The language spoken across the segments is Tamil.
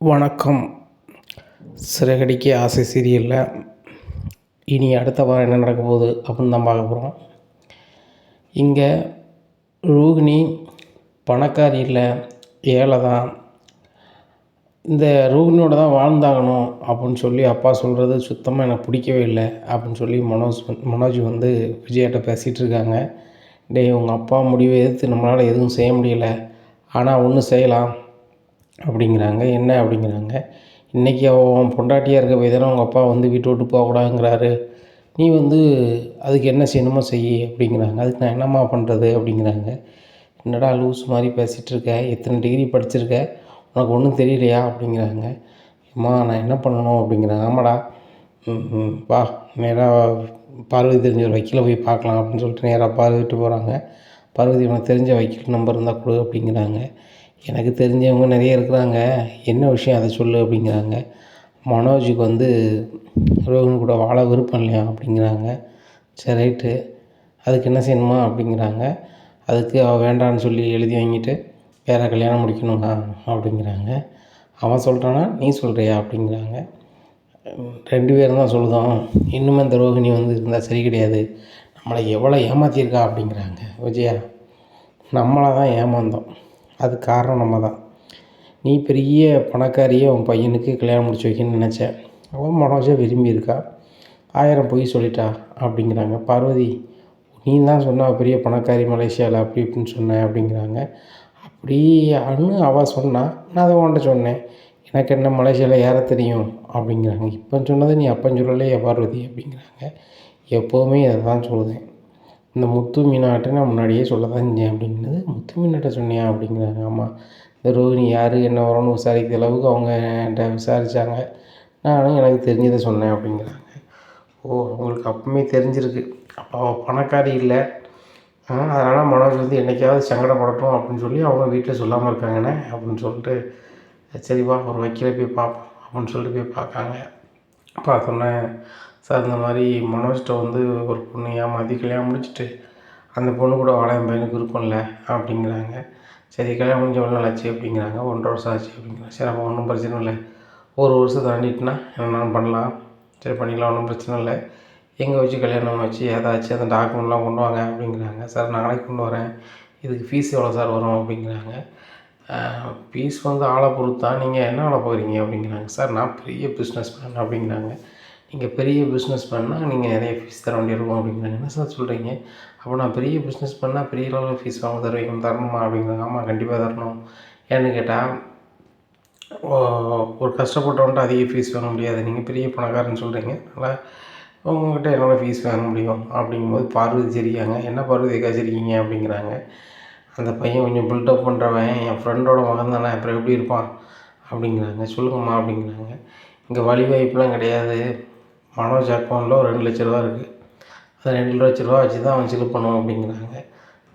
வணக்கம். சிறகடிக்க ஆசை சீரியலில். இனி அடுத்த வாரம் என்ன நடக்க போகுது அப்படின்னு தான் பார்க்க போகிறோம் இங்கே ரோகிணி பணக்காரி இல்லை ஏழை தான் இந்த ரோகிணியோட தான் வாழ்ந்தாகணும் அப்படின்னு சொல்லி அப்பா சொல்கிறது சுத்தமாக எனக்கு பிடிக்கவே இல்லை அப்படின்னு சொல்லி மனோஜ் மனோஜ் வந்து விஜயாட்ட பேசிகிட்டு இருக்காங்க. டே உங்கள் அப்பா முடிவை எதிர்த்து நம்மளால் எதுவும் செய்ய முடியல. ஆனால் ஒன்று செய்யலாம். அப்படிங்கிறாங்க. என்ன அப்படிங்கிறாங்க? இன்றைக்கி அவன் பொண்டாட்டியாக இருக்க போய் தானே உங்கள் அப்பா வந்து வீட்டை விட்டு போகக்கூடாதுங்கிறாரு. நீ வந்து அதுக்கு என்ன செய்யணுமோ செய் அப்படிங்கிறாங்க. அதுக்கு நான் என்னம்மா பண்ணுறது அப்படிங்கிறாங்க. என்னடா லூஸ் மாதிரி பேசிகிட்டு இருக்க? எத்தனை டிகிரி படிச்சிருக்க? உனக்கு ஒன்றும் தெரியலையா? அப்படிங்கிறாங்க. அம்மா நான் என்ன பண்ணணும்? அப்படிங்கிறாங்க. ஆமாடா. வா. நேராக பார்வதி தெரிஞ்ச ஒரு வக்கீலை போய் பார்க்கலாம் அப்படின்னு சொல்லிட்டு நேராக பார்வதிட்டு போகிறாங்க பார்வதி உனக்கு தெரிஞ்ச வக்கீல் நம்பர் இருந்தால் கொடு அப்படிங்கிறாங்க. எனக்கு தெரிஞ்சவங்க நிறைய இருக்கிறாங்க. என்ன விஷயம் அதை சொல்லு அப்படிங்கிறாங்க. மனோஜுக்கு வந்து ரோஹன் கூட வாழ விருப்பம் இல்லையா அப்படிங்கிறாங்க. சரி ரைட்டு. அதுக்கு என்ன செய்யணுமா அப்படிங்கிறாங்க. அதுக்கு அவள் வேண்டான்னு சொல்லி எழுதி வாங்கிட்டு வேறு கல்யாணம் முடிக்கணுமா அப்படிங்கிறாங்க. அவன் சொல்கிறானா நீ சொல்கிறியா அப்படிங்கிறாங்க. ரெண்டு பேரும் தான் சொல்லுதோம். இன்னுமே இந்த ரோகிணி வந்து இருந்தால் சரி கிடையாது. நம்மளை எவ்வளோ ஏமாற்றியிருக்கா அப்படிங்கிறாங்க. விஜயா நம்மளை தான் ஏமாந்தோம். அது காரணம் நம்ம தான். நீ பெரிய பணக்காரியை உன் பையனுக்கு கல்யாணம் முடிச்சு வைக்கணும்னு நினச்சேன் அவன் விரும்பி இருக்காள் ஆயிரம் பொய் சொல்லிட்டா அப்படிங்கிறாங்க. பார்வதி நீ தான் சொன்ன பெரிய பணக்காரி மலேசியாவில் அப்படி இப்படின்னு சொன்னேன் அப்படிங்கிறாங்க. அப்படி அண்ணு அவள் சொன்னா நான் அதை உன்ட்ட சொன்னேன். எனக்கு என்ன மலேசியாவில் ஏற தெரியும்? அப்படிங்கிறாங்க. இப்போ சொன்னதை நீ அப்போ சொல்லலையே பார்வதி அப்படிங்கிறாங்க. எப்போவுமே அதை தான் சொல்லுவேன் இந்த முத்து மீனாட்ட நான் முன்னாடியே சொல்ல தான் செஞ்சேன் அப்படிங்கிறது முத்து மீனாட்ட சொன்னியா அப்படிங்கிறாங்க ஆமாம் இந்த ரோஹிணி யார்? என்ன வரும்னு விசாரிக்கிற அளவுக்கு அவங்க என்கிட்ட விசாரித்தாங்க நானும் எனக்கு தெரிஞ்சதை சொன்னேன் அப்படிங்கிறாங்க. ஓ உங்களுக்கு அப்பவுமே தெரிஞ்சிருக்கு. அப்போ அவள் பணக்காரி இல்லை. அதனால் மனோஜ் வந்து என்னைக்காவது சங்கடப்படட்டும் அப்படின்னு சொல்லி அவங்க வீட்டில் சொல்லாமல் இருக்காங்கண்ணே அப்படின்னு சொல்லிட்டு சரிப்பா ஒரு வக்கீலை போய் பார்ப்போம் அப்படின்னு சொல்லிட்டு போய் பார்க்காங்க. பார்த்தோன்னே சார் இந்த மாதிரி மனோஜ்கிட்ட வந்து ஒரு பொண்ணு ஏமாற்றி கல்யாணம் முடிச்சுட்டு அந்த பொண்ணு கூட வாழ என் பையனுக்கு இருக்கும்ல இல்லை அப்படிங்கிறாங்க. சரி கல்யாணம் முடிஞ்ச எவ்வளோ நாள் ஆச்சு அப்படிங்கிறாங்க. ஒன்றரை வருஷம் ஆச்சு அப்படிங்கிறாங்க. சரி அப்போ ஒன்றும் பிரச்சனை இல்லை. ஒரு வருஷம் தாண்டிட்டுனா என்ன பண்ணலாம்? சரி பண்ணிக்கலாம் ஒன்றும் பிரச்சனை இல்லை. எங்கே வச்சு கல்யாணம் வச்சு ஏதாச்சும் அந்த டாக்குமெண்ட்லாம் கொண்டு வாங்க அப்படிங்கிறாங்க. சார் நாளைக்கு கொண்டு வரேன். இதுக்கு ஃபீஸ் எவ்வளோ சார் வரும் அப்படிங்கிறாங்க. ஃபீஸ் வந்து ஆளை பொறுத்து தான் நீங்கள் என்ன ஆளை போகிறீங்க அப்படிங்கிறாங்க. சார் நான் பெரிய பிஸ்னஸ் மேன் அப்படிங்கிறாங்க. நீங்கள் பெரிய பிஸ்னஸ் பண்ணால் நீங்கள் நிறைய ஃபீஸ் தர வேண்டியிருக்கும் அப்படிங்கிறாங்க என்ன சார் சொல்கிறீங்க அப்போ நான் பெரிய பிஸ்னஸ் பண்ணால் பெரிய லெவலில் ஃபீஸ் வாங்க தருவீங்க. தரணுமா அப்படிங்கிறாங்க ஆமாம் கண்டிப்பாக தரணும். ஏன்னு கேட்டால் ஒரு கஷ்டப்பட்டவன்ட்டு அதிக ஃபீஸ் வாங்க முடியாது. நீங்கள் பெரிய பணக்காரன்னு சொல்கிறீங்க அதனால் உங்கள்கிட்ட என்னால் ஃபீஸ் வாங்க முடியும் அப்படிங்கும்போது பார்வதி சிரிக்காங்க என்ன பார்வதி அக்கா சிரிக்கீங்க அப்படிங்கிறாங்க. அந்த பையன் கொஞ்சம் பில்டப் பண்ணுறவன் என் ஃப்ரெண்டோட மகன் தானே. அப்புறம் எப்படி இருப்பான்? அப்படிங்கிறாங்க. சொல்லுங்கம்மா அப்படிங்கிறாங்க. இங்கே வழி வாய்ப்புலாம் கிடையாது. மனோஜ் அக்கௌண்ட்டில் ஒரு ரெண்டு லட்ச ரூபா இருக்குது அந்த ரெண்டு லட்ச ரூபா வச்சு தான் அவன் செலவு பண்ணுவான் அப்படிங்கிறாங்க.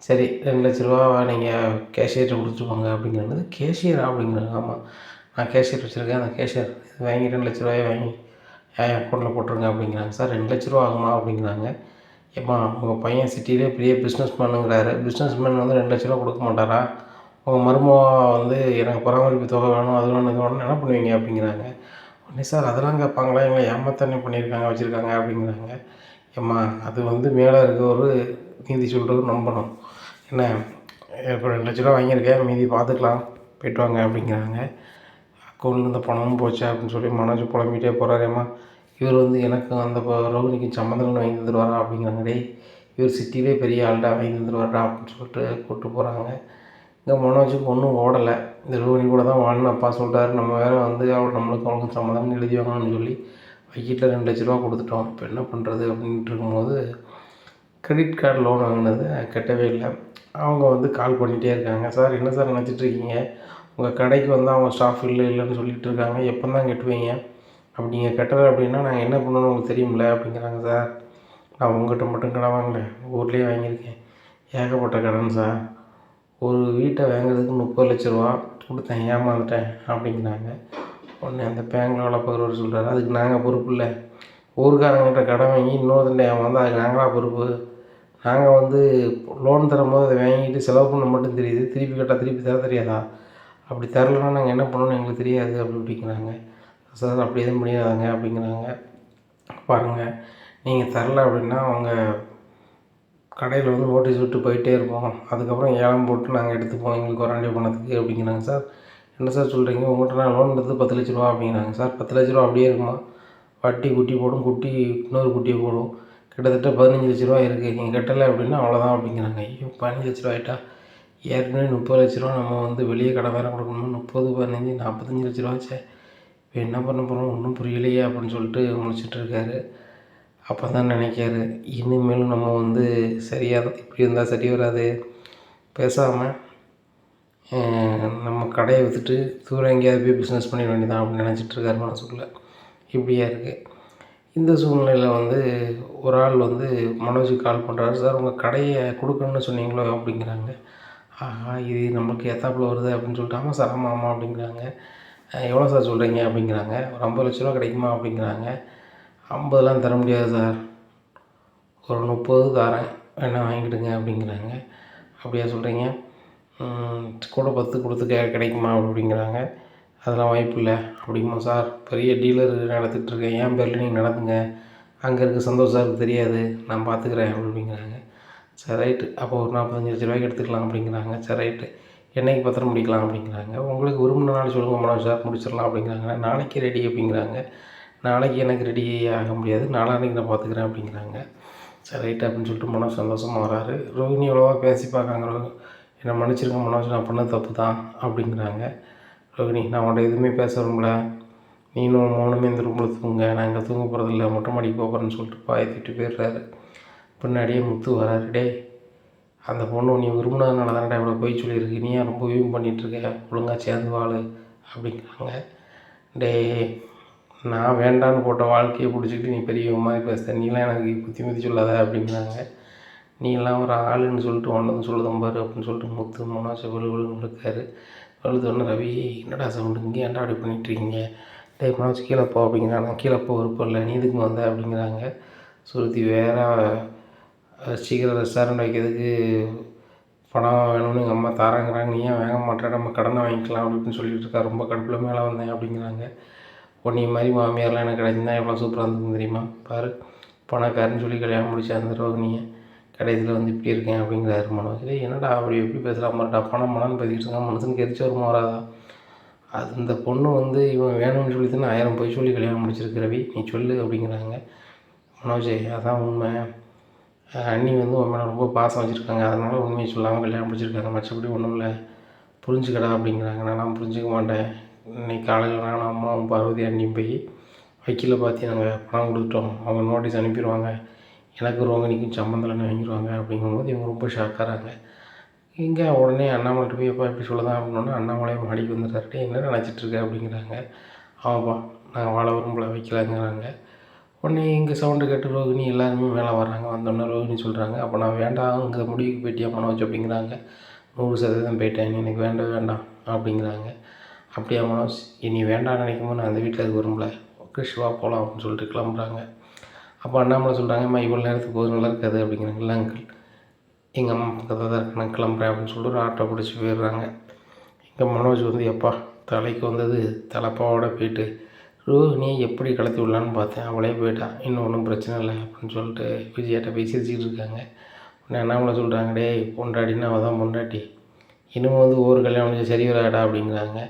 சரி ரெண்டு லட்ச ரூபா நீங்கள் கேஷியர்கிட்ட கொடுத்துட்டு போங்க அப்படிங்கிறது கேஷியர் அப்படிங்கிறாங்க. ஆமாம் நான் கேஷியர் வச்சுருக்கேன். அந்த கேஷியர் இது வாங்கி ரெண்டு லட்ச ரூபாயை வாங்கி என் அக்கௌண்ட்டில் போட்டுருங்க அப்படிங்கிறாங்க. சார் ரெண்டு லட்ச ரூபா ஆகுமா அப்படிங்கிறாங்க. ஏம்மா உங்கள் பையன் சிட்டிலே பெரிய பிஸ்னஸ் மேனுங்கிறாரு பிஸ்னஸ் மேன் வந்து ரெண்டு லட்ச ரூபா கொடுக்க மாட்டாரா? உங்கள் மருமவா வந்து எனக்கு பராமரிப்பு தொகை வேணும் அது வேணும் இது வேணும்னு என்ன பண்ணுவீங்க அப்படிங்கிறாங்க. உடனே சார் அதெல்லாம் கேட்பாங்களா? எங்களை ஏமாத்தானே பண்ணியிருக்காங்க வச்சுருக்காங்க அப்படிங்கிறாங்க. ஏம்மா அது வந்து மேலே இருக்க ஒரு நீதி சொல்கிறது நம்பணும். என்ன இப்போ ரெண்டு லட்ச ரூபா வாங்கியிருக்கேன் மீதி பார்த்துக்கலாம் போயிட்டு வாங்க அப்படிங்கிறாங்க. அக்கௌண்ட்டில் இருந்த பணமும் போச்சு அப்படின்னு சொல்லி மனோஜ் புலம்பிகிட்டே போகிறாரேம்மா இவர் வந்து எனக்கு அந்த ப- ரோகிணிக்கு சம்மந்தம் வாங்கி தந்துடுவாரா அப்படிங்கிறாங்க. டேய் இவர் சிட்டிலே பெரிய ஆள்டா வாங்கி தந்துடுவாரா அப்படின்னு சொல்லிட்டு கூப்பிட்டு போகிறாங்க இங்கே மனோஜுக்கு ஒன்றும் ஓடலை. இந்த ரோஹிணி கூட தான் வாழணும் அப்பா சொல்கிறாரு நம்ம வேறு வந்து அவள் நம்மளுக்கு அவளுக்கு சம்மதம்னு எழுதி வாங்கணும்னு சொல்லி வைக்கிட்டில் ரெண்டு லட்ச ரூபா கொடுத்துட்டோம். இப்போ என்ன பண்ணுறது அப்படின்ட்டு இருக்கும்போது கிரெடிட் கார்டு லோன் வாங்கினது கட்டவே இல்லை. அவங்க வந்து கால் பண்ணிகிட்டே இருக்காங்க. சார் என்ன சார் நினச்சிட்டு இருக்கீங்க? உங்கள் கடைக்கு வந்து அவங்க ஸ்டாஃப் இல்லை இல்லைன்னு சொல்லிட்டு இருக்காங்க. எப்போ தான் கட்டுவீங்க? அப்படி நீங்கள் கட்டலை அப்படின்னா நாங்கள் என்ன பண்ணணும்னு உங்களுக்கு தெரியும்ல? அப்படிங்கிறாங்க சார். நான் உங்கள்கிட்ட மட்டும் கடை வாங்கலை ஊர்லேயே வாங்கியிருக்கேன். ஏகப்பட்ட கடன் சார். ஒரு வீட்டை வாங்குறதுக்கு முப்பது லட்ச ரூபா கொடுத்தேன் ஏமாந்துட்டேன் அப்படிங்கிறாங்க. உடனே அந்த பேங்கில் வேலை பார்க்குறவர் சொல்கிறாரு அதுக்கு நாங்கள் பொறுப்பு இல்லை. ஊருக்காரங்கிட்ட கடன் வாங்கி இன்னொருத்தண்ட ஏமாந்தால் அதுக்கு நாங்களா பொறுப்பு. நாங்கள் வந்து லோன் தரும்போது அதை வாங்கிட்டு செலவு பண்ண மட்டும் தெரியுது திருப்பி கேட்டால் திருப்பி தர தெரியாதா? அப்படி தரலன்னா நாங்கள் என்ன பண்ணணும்னு எங்களுக்கு தெரியாது அப்படி அப்படிங்கிறாங்க சார் அப்படி எதுவும் முடியாதாங்க அப்படிங்கிறாங்க. பாருங்கள் நீங்கள் தரல அப்படின்னா அவங்க கடையில் வந்து நோட்டீஸ் விட்டு போயிட்டே இருப்போம். அதுக்கப்புறம் ஏலம் போட்டு நாங்கள் எடுத்துப்போம் எங்களுக்கு வராண்டிய பணத்துக்கு அப்படிங்கிறாங்க சார். என்ன சார் சொல்கிறீங்க உங்கள்கிட்ட நான் லோன் எடுத்து பத்து லட்ச ரூபா அப்படிங்கிறாங்க சார். பத்து லட்ச ரூபா அப்படியே இருக்குமா? வட்டி குட்டி போடும். குட்டி இன்னொரு குட்டியை போடும். கிட்டத்தட்ட பதினஞ்சு லட்ச ரூபா இருக்குது நீங்கள் கட்டலை அப்படின்னா அவ்வளோதான் அப்படிங்கிறாங்க. ஐயோ பதினஞ்சு லட்ச ரூபா ஆயிட்டா? ஏற்கனவே முப்பது லட்ச ரூபா நம்ம வந்து வெளியே கடன் வேறு கொடுக்கணும்? முப்பது பதினஞ்சு நாற்பத்தஞ்சு லட்ச ரூபாச்சே இப்போ என்ன பண்ண போகிறோம் ஒன்றும் புரியலையே அப்படின்னு சொல்லிட்டு முடிச்சிட்ருக்காரு அப்போ தான் நினைக்காரு இனிமேலும் நம்ம வந்து சரியாக இப்படி இருந்தால் சரி வராது. பேசாமல் நம்ம கடையை விற்றுட்டு தூரம் எங்கேயாவது போய் பிஸ்னஸ் பண்ணிட வேண்டியதான் அப்படின்னு நினச்சிட்ருக்காரு மனசுக்குள்ளே. இப்படியா இருக்குது இந்த சூழ்நிலையில் வந்து ஒரு ஆள் வந்து மனோஜுக்கு கால் பண்ணுறாரு சார் உங்கள் கடையை கொடுக்கணும்னு சொன்னீங்களோ? அப்படிங்கிறாங்க. ஆஹா இது நம்மளுக்கு எத்தாப்பில் வருது? அப்படின்னு சொல்லிட்டு ஆமாம் சார் ஆமாம் ஆமாம் அப்படிங்கிறாங்க. எவ்வளோ சார் சொல்கிறீங்க அப்படிங்கிறாங்க. ஒரு ஐம்பது லட்ச ரூபா கிடைக்குமா? அப்படிங்கிறாங்க. ஐம்பதுலாம் தர முடியாது சார். ஒரு முப்பது தரேன் வேணால் வாங்கிக்கிடுங்க அப்படிங்கிறாங்க. அப்படியா சொல்கிறீங்க கூட பத்து கொடுத்து கே கிடைக்குமா அப்படிங்கிறாங்க. அதெல்லாம் வாய்ப்பு இல்லை அப்படிங்குமா சார். பெரிய டீலர் நடத்திட்டுருக்கேன் இருக்கேன். பேரில் நீங்கள் நடத்துங்க? அங்கே இருக்க சந்தோஷம் சாருக்கு தெரியாது. நான் பார்த்துக்கிறேன் அப்படிங்கிறாங்க. சரி ரைட்டு அப்போ ஒரு நாற்பத்தஞ்சு லட்ச ரூபாய்க்கு எடுத்துக்கலாம் அப்படிங்கிறாங்க. சரி ரைட்டு என்னைக்கு பத்திரம் முடிக்கலாம் அப்படிங்கிறாங்க. உங்களுக்கு விரும்பின நாள் சொல்லுங்கள் மனோஜ் சார். முடிச்சிடலாம் அப்படிங்கிறாங்க. நாளைக்கு ரெடி அப்படிங்கிறாங்க. நாளைக்கு எனக்கு ரெடி ஆக முடியாது. நாளான்னைக்கு நான் பார்த்துக்கிறேன் அப்படிங்கிறாங்க. சரி ரைட் அப்படின்னு சொல்லிட்டு மனோஜ் சந்தோஷமாக வராரு. ரோஹிணி எவ்வளோவா பேசி பார்க்காங்க. என்னை மன்னிச்சிருக்க மனோஜ் நான் பண்ண தப்பு தான் அப்படிங்கிறாங்க. ரோஹிணி நான் உன்ட்ட எதுவுமே பேச விரும்பல. நீனும் மௌனமே இந்த ரூமில் தூங்க நான் இங்கே தூங்க போகிறதில்ல மொட்டை மாடிக்கு போகிறேன்னு சொல்லிட்டு பாயத்திட்டு போயிடுறாரு. பின்னாடியே முத்து வராரு. டேய் அந்த பொண்ணு நீ விரும்பினதுனால தானடா இவ்வளோ போய் சொல்லியிருக்கு. நீ ஏன் ரொம்ப வியூம் பண்ணிகிட்ருக்க ஒழுங்காக சேர்ந்து வாழு அப்படிங்கிறாங்க. டேய் நான் வேண்டான்னு போட்ட வாழ்க்கையை பிடிச்சிக்கிட்டு நீ பெரிய மாதிரி பேசுத நீலாம் எனக்கு புத்தி முத்தி சொல்லாத அப்படிங்கிறாங்க நீலாம் ஒரு ஆளுன்னு சொல்லிட்டு ஒன்று சொல்லுதான் பாரு அப்படின்னு சொல்லிட்டு முத்து மனோஜ் விழு விழுன்னு இருக்காரு விழுதோடனே ரவி என்னடா சவுண்டு இங்கே ஏன்டா அப்படி பண்ணிகிட்ருக்கீங்க டே மனோஜ் கீழே போ அப்படிங்கிறாங்க நான் கீழே போ விருப்பம் இல்லை. நீ இதுக்கு வந்த? அப்படிங்கிறாங்க. சுருதி வேற சீக்கிரம் ரெஸ்டாரண்ட் வைக்கிறதுக்கு பணம் வேணும்னு எங்கள் அம்மா தராங்கிறாங்க. நீ ஏன் வாங்க மாட்டேன் நம்ம கடனை வாங்கிக்கலாம் அப்படின்னு சொல்லிட்டு இருக்கா. ரொம்ப கடுப்பில் மேலே வந்தேன் அப்படிங்கிறாங்க. உன்னைய மாதிரி மாமியார்லாம் எனக்கு கிடைச்சிருந்தா எவ்வளோ சூப்பராக இருந்திருக்கும் தெரியுமா? பாரு பணக்காரன்னு சொல்லி கல்யாணம் முடிச்சா அந்த ரோகிணியை கடைசியில் வந்து இப்படி இருக்கேன் அப்படிங்கிறாரு மனோஜ். இல்லை என்னடா அப்படி எப்படி பேசுகிறான் மாட்டா பணம் மனம்னு பேசிக்கிட்டு இருக்கான். மனுஷனுக்கு எரிச்ச ஒரு வராதா அது இந்த பொண்ணு வந்து இவன் வேணும்னு சொல்லி தானே ஆயிரம் போய் சொல்லி கல்யாணம் முடிச்சிருக்கு ரவி. நீ சொல்லு அப்படிங்கிறாங்க. மனோஜ் அதான் உண்மை. அண்ணி வந்து உன் மேலே ரொம்ப பாசம் வச்சுருக்காங்க. அதனால உண்மையை சொல்லாமல் கல்யாணம் முடிச்சிருக்காங்க. மற்றபடி ஒன்றும் இல்லை. புரிஞ்சுக்கடா அப்படிங்கிறாங்க. நான் புரிஞ்சுக்க மாட்டேன். இன்னைக்கு காலையில் நானும் அம்மாவும் பார்வதி அண்ணியும் போய் வக்கீலை பார்த்து நாங்கள் பணம் கொடுத்துட்டோம். அவங்க நோட்டீஸ் அனுப்பிடுவாங்க. எனக்கு ரோகிணிக்கும் சம்மந்தலன்னு வாங்கிடுவாங்க அப்படிங்கும்போது இவங்க ரொம்ப ஷாக்காகிறாங்க இங்கே உடனே அண்ணாமலைட்டு போய் எப்போ எப்படி சொல்லதான் அப்படின்னா அண்ணாமலையை மாடிக்கு வந்துடுறாரு என்ன நினச்சிட்டு அப்படிங்கிறாங்க. ஆமாப்பா நாங்கள் வாழ விரும்பல வைக்கலாங்கிறாங்க. உடனே இங்கே சவுண்டு கேட்டு ரோகிணி எல்லாருமே மேலே வர்றாங்க. வந்தோடனே ரோகிணி சொல்கிறாங்க அப்போ நான் வேண்டாங்கிற முடிவுக்கு போயிட்டியா பணம் வச்சு அப்படிங்கிறாங்க. நூறு சதவீதம் போயிட்டேன். எனக்கு வேண்டாம் வேண்டாம். அப்படிங்கிறாங்க. அப்படியா மனோஜ்? இனி வேண்டாம்னு நினைக்கும் போது நான் அந்த வீட்டில் அது விரும்பல. ஓகே சிவா போகலாம் அப்படின்னு சொல்லிட்டு கிளம்புறாங்க. அப்போ அண்ணாமலை சொல்கிறாங்க அம்மா இவ்வளோ நேரத்துக்கு போது நல்லா இருக்காது அப்படிங்கிறாங்க இல்லை அங்கிள் எங்கள் அம்மா பக்கத்தில் தான் இருக்கு நான் கிளம்புறேன் அப்படின்னு சொல்லிட்டு ஒரு ஆட்டோ பிடிச்சி போயிடுறாங்க. இங்கே மனோஜ் வந்து எப்பா தலைக்கு வந்தது தலைப்பாவோட போயிட்டு ரோஹினியை எப்படி கலத்தி விடலான்னு பார்த்தேன். அவளே போயிட்டான் இன்னும் ஒன்றும் பிரச்சனை இல்லை அப்படின்னு சொல்லிட்டு விஜயாட்ட போய் சிரிச்சிட்டு இருக்காங்க. உடனே அண்ணாமலை சொல்கிறாங்க டேய் பொண்டாட்டின்னா அவள் தான் பொண்டாட்டி. இன்னும் வந்து ஒவ்வொரு கல்யாணம் சரி வராடா அப்படிங்கிறாங்க.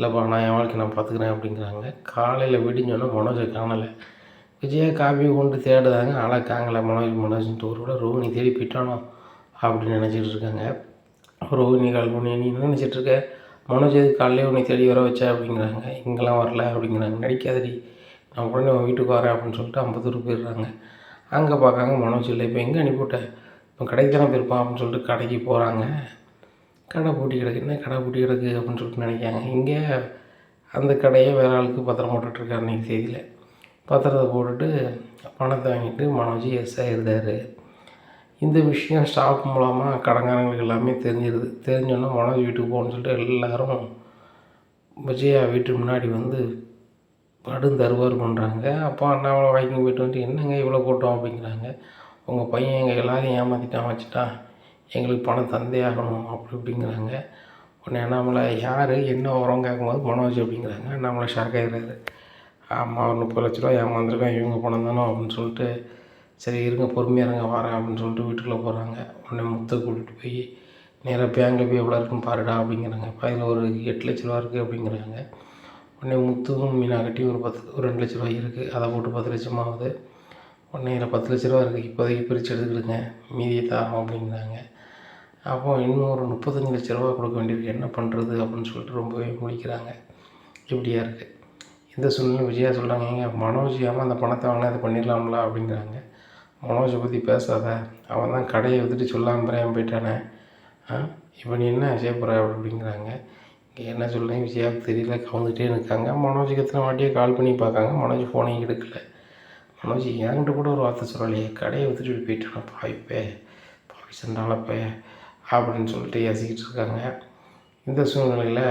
இல்லைப்பா நான் என் வாழ்க்கை நான் பார்த்துக்குறேன் அப்படிங்கிறாங்க. காலையில் விடிஞ்சோன்னே மனோஜை காணலை. விஜயா காப்பி கொண்டு தேடுதாங்க ஆனால் காங்கலை மனோஜ் மனோஜ்ன்ட்டு ஒரு விட ரோஹினி தேடி போயிட்டானோ அப்படின்னு நினச்சிட்டு இருக்காங்க. ரோஹினி கால் பண்ணி நீ என்ன நினச்சிட்ருக்க மனோஜ் எது காலையிலே உன்னை தேடி வர வச்சா? அப்படிங்கிறாங்க. இங்கெல்லாம் வரல அப்படிங்கிறாங்க. நடிக்காதடி. நான் உடனே உன் வீட்டுக்கு வரேன் அப்படின்னு சொல்லிட்டு ஐம்பத்தூர் போயிடுறாங்க. அங்கே பார்க்காங்க மனோஜ் இல்லை. இப்போ எங்கே அனுப்பிவிட்டேன் இப்போ கடைக்கு தானே போயிருப்பான் அப்படின்னு சொல்லிட்டு கடைக்கு போகிறாங்க கடை பூட்டி கிடக்கு. என்ன கடை பூட்டி கிடக்கு அப்படின்னு சொல்லிட்டு நினைக்காங்க இங்கே அந்த கடையை வேற ஆளுக்கு பத்திரம் போட்டுட்ருக்காரு அன்றைக்கி செய்தியில். பத்திரத்தை போட்டுட்டு பணத்தை வாங்கிட்டு மனோஜி எஸ் ஆகிருந்தார் இந்த விஷயம் ஸ்டாஃப் மூலமாக கடங்காரங்களுக்கு எல்லாமே தெரிஞ்சிருது. தெரிஞ்சோன்னா மனோஜ் வீட்டுக்கு போகணும்னு சொல்லிட்டு எல்லோரும் விஜயா வீட்டு முன்னாடி வந்து படும் தருவார் பண்ணுறாங்க அப்போ அண்ணாமலை வாக்கிங் போயிட்டு வந்துட்டு என்னங்க இவ்வளோ கூட்டம் அப்படிங்கிறாங்க. உங்கள் பையன் எங்கள் எல்லோரையும் ஏமாற்றிட்டான் வச்சுட்டான். எங்களுக்கு பணம் தந்தே ஆகணும் அப்படி இப்படிங்கிறாங்க. உடனே அண்ணாமலை யார் என்ன உரம் கேட்கும்போது மனோஜ் அப்படிங்கிறாங்க. அண்ணாமலை ஷாக் ஆகிடுறாரு ஆமாம் ஒரு முப்பது லட்ச ரூபா ஏமாந்துருக்கேன் இவங்க பணம் தானோ அப்படின்னு சொல்லிட்டு சரி இருங்க பொறுமையாக இருங்க வரேன் அப்படின்னு சொல்லிட்டு வீட்டுக்குள்ளே போகிறாங்க உடனே முத்தை கூட்டிகிட்டு போய் நேராக பேங்கில் போய் எவ்வளோ இருக்குன்னு பாருடா அப்படிங்கிறாங்க. அதில் ஒரு எட்டு லட்ச ரூபா இருக்குது அப்படிங்கிறாங்க. உடனே முத்துவும் மீனா கட்டி ஒரு பத்து ஒரு ரெண்டு லட்ச ரூபாய் இருக்குது அதை போட்டு பத்து லட்சம் ஆகுது உடனே இதில் பத்து லட்ச ரூபா இருக்குது இப்போதைக்கு பிரித்து எடுத்துக்கிடுங்க. மீதியை தரோம் அப்படிங்கிறாங்க. அப்போ இன்னும் ஒரு முப்பத்தஞ்சு லட்ச ரூபா கொடுக்க வேண்டியிருக்கு. என்ன பண்ணுறது அப்படின்னு சொல்லிட்டு ரொம்பவே முழிக்கிறாங்க. இப்படியா இருக்குது இந்த சூழ்நிலை விஜயா சொல்கிறாங்க ஏங்க மனோஜ் ஏமா அந்த பணத்தை வாங்கினா அதை பண்ணிடலாம்ல? அப்படிங்கிறாங்க. மனோஜை பற்றி பேசாத. அவன் தான் கடையை விட்டுட்டு சொல்லாமல் பிரியாமல் போயிட்டானே. இப்போ நீ என்ன செய்ய போகிற அப்படிங்கிறாங்க. இங்கே என்ன சொல்கிறேன் விஜயாவுக்கு தெரியல கவுந்துகிட்டே இருக்காங்க. மனோஜுக்கு எத்தனை வாட்டியே கால் பண்ணி பார்க்காங்க. மனோஜ் ஃபோனையும் எடுக்கல. மனோஜ் என்கிட்ட கூட ஒரு வார்த்தை சொல்லலையே. கடையை விட்டுட்டு போயிட்டானா பாய்ப்பே பாவி சண்டாளப்பே அப்படின்னு சொல்லிட்டு யோசிக்கிட்டு இருக்காங்க. இந்த சூழ்நிலையில்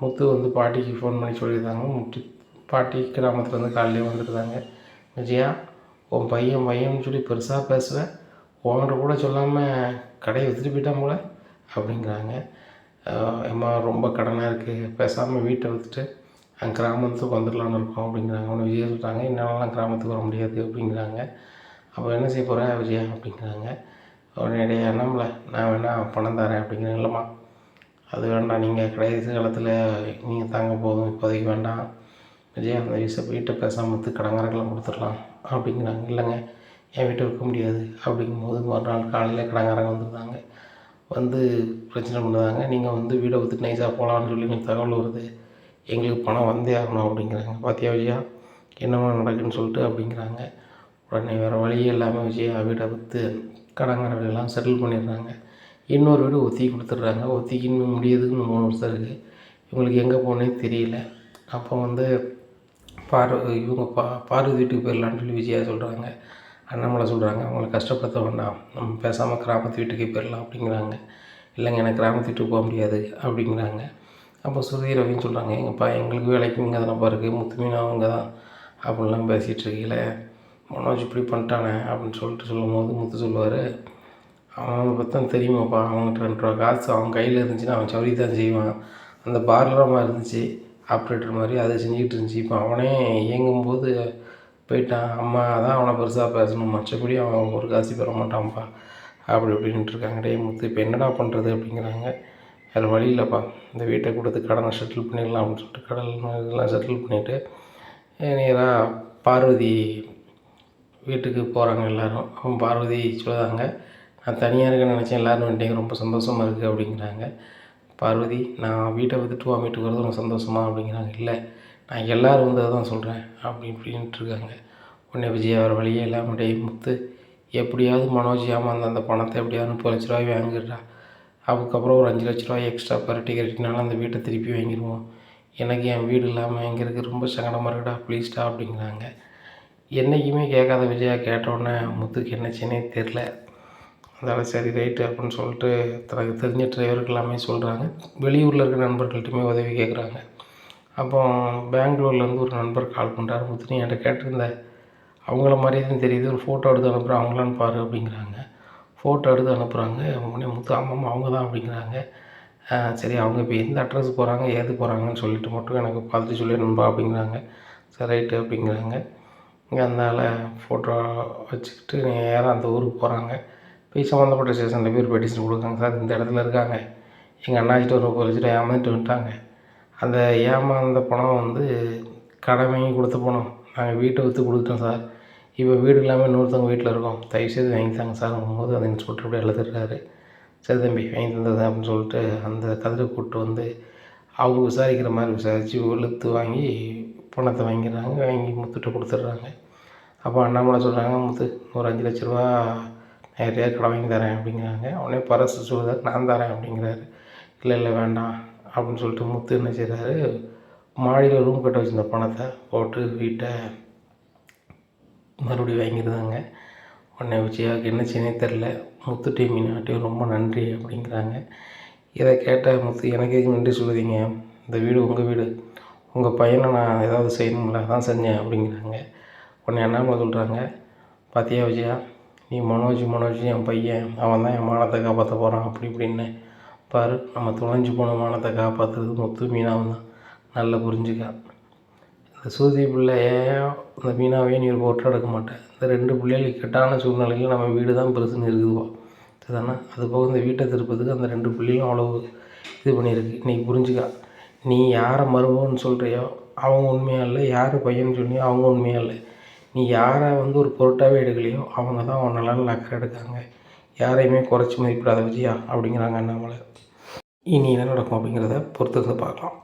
முத்து வந்து பாட்டிக்கு ஃபோன் பண்ணி சொல்லியிருந்தாங்க. முத்து பாட்டி கிராமத்துலேருந்து காலையிலே வந்துருந்தாங்க. விஜயா உன் பையன் பையன்னு சொல்லி பெருசாக பேசுவேன் உன்கிட்ட கூட சொல்லாமல் கடையை விற்றுட்டு போயிட்டான் போல அப்படிங்கிறாங்க. அம்மா ரொம்ப கடனாக இருக்குது பேசாமல் வீட்டை விற்றுட்டு அங்கே கிராமத்துக்கு வந்துடலான்னு இருக்கோம் அப்படிங்கிறாங்க. ஒன்று விஜயா சொல்கிறாங்க என்னாலலாம் கிராமத்துக்கு வர முடியாது அப்படிங்கிறாங்க. அப்போ என்ன செய்ய போகிறேன் விஜயா அப்படிங்கிறாங்க. உடனே என்னம்ல நான் வேணால் பணம் தரேன் அப்படிங்கிறேன் இல்லைம்மா. அது வேண்டாம். நீங்கள் கடைசி காலத்தில் நீங்கள் தாங்க போதும். இப்போதைக்கு வேண்டாம். விஜய் அந்த விஷயம் வீட்டை பேசாமல் விற்று கடங்காரங்களாம் கொடுத்துடலாம். அப்படிங்கிறாங்க. இல்லைங்க என் வீட்டை விற்க முடியாது. அப்படிங்கும்போது மறுநாள் காலையில் கடங்காரங்க வந்துருந்தாங்க வந்து பிரச்சனை பண்ணுறாங்க. நீங்கள் வந்து வீடை விற்றுட்டு நைஸாக போகலான்னு சொல்லி எங்களுக்கு தகவல் வருது. எங்களுக்கு பணம் வந்தே ஆகணும் அப்படிங்கிறாங்க. பார்த்தியா விஜயா என்னென்ன நடக்குன்னு சொல்லிட்டு? அப்படிங்கிறாங்க. உடனே வேறு வழியே இல்லாமல் விஜயா வீடை விற்று கடங்காரர்களெல்லாம் செட்டில் பண்ணிடுறாங்க. இன்னொரு வீடு ஒத்தி கொடுத்துட்றாங்க. ஒத்திக்கு இன்னும் முடியுதுன்னு மூணு வருஷம் இருக்குது இவங்களுக்கு எங்கே போகணுன்னே தெரியல. அப்போ வந்து பார் இவங்க பா பார்வதி வீட்டுக்கு போயிடலான்னு சொல்லி விஜயா சொல்கிறாங்க அண்ணாமலை சொல்கிறாங்க அவங்கள கஷ்டப்படுத்த வேண்டாம். நம்ம பேசாமல் கிராமத்து வீட்டுக்கே போயிடலாம் அப்படிங்கிறாங்க. இல்லைங்க எனக்கு கிராமத்து வீட்டுக்கு போக முடியாது அப்படிங்கிறாங்க. அப்போ சுருதி ரவின்னு சொல்கிறாங்க எங்கப்பா எங்களுக்கு வேலைக்கு இங்கே தானப்பா இருக்குது முத்துமீனா அவங்க தான் அப்படிலாம் பேசிகிட்டு இருக்கீங்களே மனோஜ் இப்படி பண்ணிட்டானே அப்படின்னு சொல்லிட்டு சொல்லும்போது முத்து சொல்லுவார் அவனை பார்த்தா தெரியுமாப்பா? அவன்கிட்ட ரெண்டு ரூபா காசு அவன் கையில் இருந்துச்சுன்னா அவன் சௌரி தான் செய்வான். அந்த பார்லரமாக இருந்துச்சு ஆப்ரேட்டர் மாதிரி அதை செஞ்சுக்கிட்டு இருந்துச்சு. இப்போ அவனே இயங்கும்போது போயிட்டான். அம்மா தான் அவனை பெருசாக பேசணும். மற்றபடி அவன் ஒரு காசு பெற மாட்டான்ப்பா. அப்படி இப்படின்ட்டு இருக்காங்க. டே முத்து இப்போ என்னடா பண்ணுறது அப்படிங்கிறாங்க. வேறு வழி இல்லைப்பா. இந்த வீட்டை கொடுத்து கடனை செட்டில் பண்ணிடலாம். அப்படின்னு சொல்லிட்டு கடல் இதெல்லாம் செட்டில் பண்ணிவிட்டு நேராக பார்வதி வீட்டுக்கு போகிறாங்க எல்லோரும். அவன் பார்வதி சொல்லுதாங்க நான் தனியாக இருக்கேன்னு நினச்சேன். எல்லோரும் வந்துட்டீங்க. ரொம்ப சந்தோஷமாக இருக்குது அப்படிங்கிறாங்க. பார்வதி நான் வீட்டை விட்டுட்டு உன் வீட்டுக்கு வரது உனக்கு சந்தோஷமா? அப்படிங்கிறாங்க. இல்லை நான் எல்லோரும் வந்ததை தான் சொல்கிறேன் அப்படி இப்படின்ட்டு இருக்காங்க. உடனே விஜய் அவர் வழியே இல்லாமல் டேய் முத்து எப்படியாவது மனோஜ் ஏமாந்த அந்த பணத்தை எப்படியாவது முப்பது லட்ச ரூபாய் வாங்கிடுறா. அதுக்கப்புறம் ஒரு அஞ்சு லட்ச ரூபாய் எக்ஸ்ட்ரா பரட்டி கட்டினாலும் அந்த வீட்டை திருப்பி வாங்கிடுவோம். எனக்கு என் வீடு இல்லாமல் எங்கே இருக்குது ரொம்ப சங்கடமாக இருக்குடா ப்ளீஸ்டா அப்படிங்கிறாங்க. என்றைக்குமே கேட்காத விஜயா கேட்டோடனே முத்துக்கு என்னச்சுன்னே தெரில அதனால் சரி ரைட்டு அப்படின்னு சொல்லிட்டு தனக்கு தெரிஞ்ச டிரைவருக்கு எல்லாமே சொல்கிறாங்க வெளியூரில் இருக்கிற நண்பர்கள்ட்டுமே உதவி கேட்குறாங்க அப்போ பெங்களூர்லேருந்து ஒரு நண்பர் கால் பண்ணுறாரு முத்து நீ என்கிட்ட கேட்டிருந்த அவங்கள மாதிரியே தான் தெரியுது. ஒரு ஃபோட்டோ எடுத்து அனுப்புகிறேன் அவங்களான்னு பாரு அப்படிங்கிறாங்க. ஃபோட்டோ எடுத்து அனுப்புகிறாங்க உடனே முத்து ஆமாம் அவங்க தான் அப்படிங்கிறாங்க. சரி அவங்க இப்போ எந்த அட்ரஸ் போகிறாங்க ஏது போகிறாங்கன்னு சொல்லிட்டு மட்டும் எனக்கு பார்த்துட்டு சொல்லிடணும்பா அப்படிங்கிறாங்க. சரி ரைட்டு அப்படிங்கிறாங்க. இங்கே அதனால் ஃபோட்டோ வச்சுக்கிட்டு நேராக அந்த ஊருக்கு போகிறாங்க போய் சம்மந்தப்பட்ட ஸ்டேஷனில் போய் ஒரு பெட்டிஷன் கொடுக்குறாங்க. சார் இந்த இடத்துல இருக்காங்க. எங்கள் அண்ணாச்சிட்ட ஒரு முப்பது லட்ச ஏமாந்துட்டு வந்துட்டாங்க. அந்த ஏமாந்த பணம் வந்து கடை வாங்கி கொடுத்த பணம் நாங்கள் வீட்டை விற்று கொடுத்துட்டோம் சார். இப்போ வீடு இல்லாமல் இன்னொருத்தவங்க வீட்டில் இருக்கோம். தயவுசெய்து வாங்கி தாங்க சார். போது அந்த இன்ஸ்பெக்டர் அப்படியே எழுதுறாரு சரி தம்பி வாங்கி தந்தது அப்படின்னு சொல்லிட்டு அந்த கதிரை கூப்பிட்டு வந்து அவங்க விசாரிக்கிற மாதிரி விசாரித்து இழுத்து வாங்கி பணத்தை வாங்கிடுறாங்க. வாங்கி முத்துட்டு கொடுத்துட்றாங்க. அப்போ அண்ணாமலை சொல்கிறாங்க முத்து ஒரு அஞ்சு லட்ச ரூபா நிறையா கடன் வாங்கி தரேன் அப்படிங்கிறாங்க. உடனே பரசு சொல்கிறார் நான் தரேன் அப்படிங்கிறாரு. இல்லை இல்லை வேண்டாம் அப்படின்னு சொல்லிட்டு முத்து என்ன செய்கிறாரு மாடியில் ரூம் கட்ட வச்சுருந்த பணத்தை போட்டு வீட்டை மறுபடியும் வாங்கிடுதாங்க உடனே விஜயாவுக்கு என்ன செய்யனே தெரில முத்துட்டி மீனாட்டையும் ரொம்ப நன்றி அப்படிங்கிறாங்க. இதை கேட்ட முத்து எனக்கு எதுக்கு நன்றி சொல்லுதீங்க? இந்த வீடு உங்கள் வீடு. உங்கள் பையனை நான் ஏதாவது செய்யணுங்களா அதான் செஞ்சேன் அப்படிங்கிறாங்க. உன்னை என்ன சொல்கிறாங்க பார்த்தியா விஜயா? நீ மனோஜ் மனோஜ் என் பையன். அவன் தான் என் மானத்தை காப்பாற்ற போகிறான் அப்படி இப்படின்னு. பாரு நம்ம தொலைஞ்சு போன மானத்தை காப்பாற்றுறது முத்து மீனாவும் தான். நல்லா புரிஞ்சுக்க. இந்த சூதி பிள்ளைய இந்த மீனாவையும் நீ ஒரு போட்டோ எடுக்க மாட்டேன் இந்த ரெண்டு பிள்ளைகளுக்கு கெட்டான சூழ்நிலையில் நம்ம வீடு தான் பெருசுன்னு இருக்குதுவா. சரிதானே? அது போக இந்த வீட்டை திருப்பதுக்கு அந்த ரெண்டு பிள்ளைகளும் அவ்வளோ இது பண்ணியிருக்கு. இன்றைக்கி புரிஞ்சுக்கா. நீ யாரை மருமகன்னு சொல்கிறியோ அவங்க உண்மையாக இல்லை? யார் பையன் சொன்னியோ அவங்க உண்மையாக இல்லை? நீ யாரை வந்து ஒரு பொருட்டாகவே எடுக்கலையோ அவங்க தான் உன் நலனில் அக்கறை எடுக்காங்க. யாரையுமே குறைச்சி மதிப்பிடாத விஜயா அப்படிங்கிறாங்க அண்ணாமலை. இனி என்ன நடக்கும் அப்படிங்கிறத பொறுத்து பார்க்கலாம்.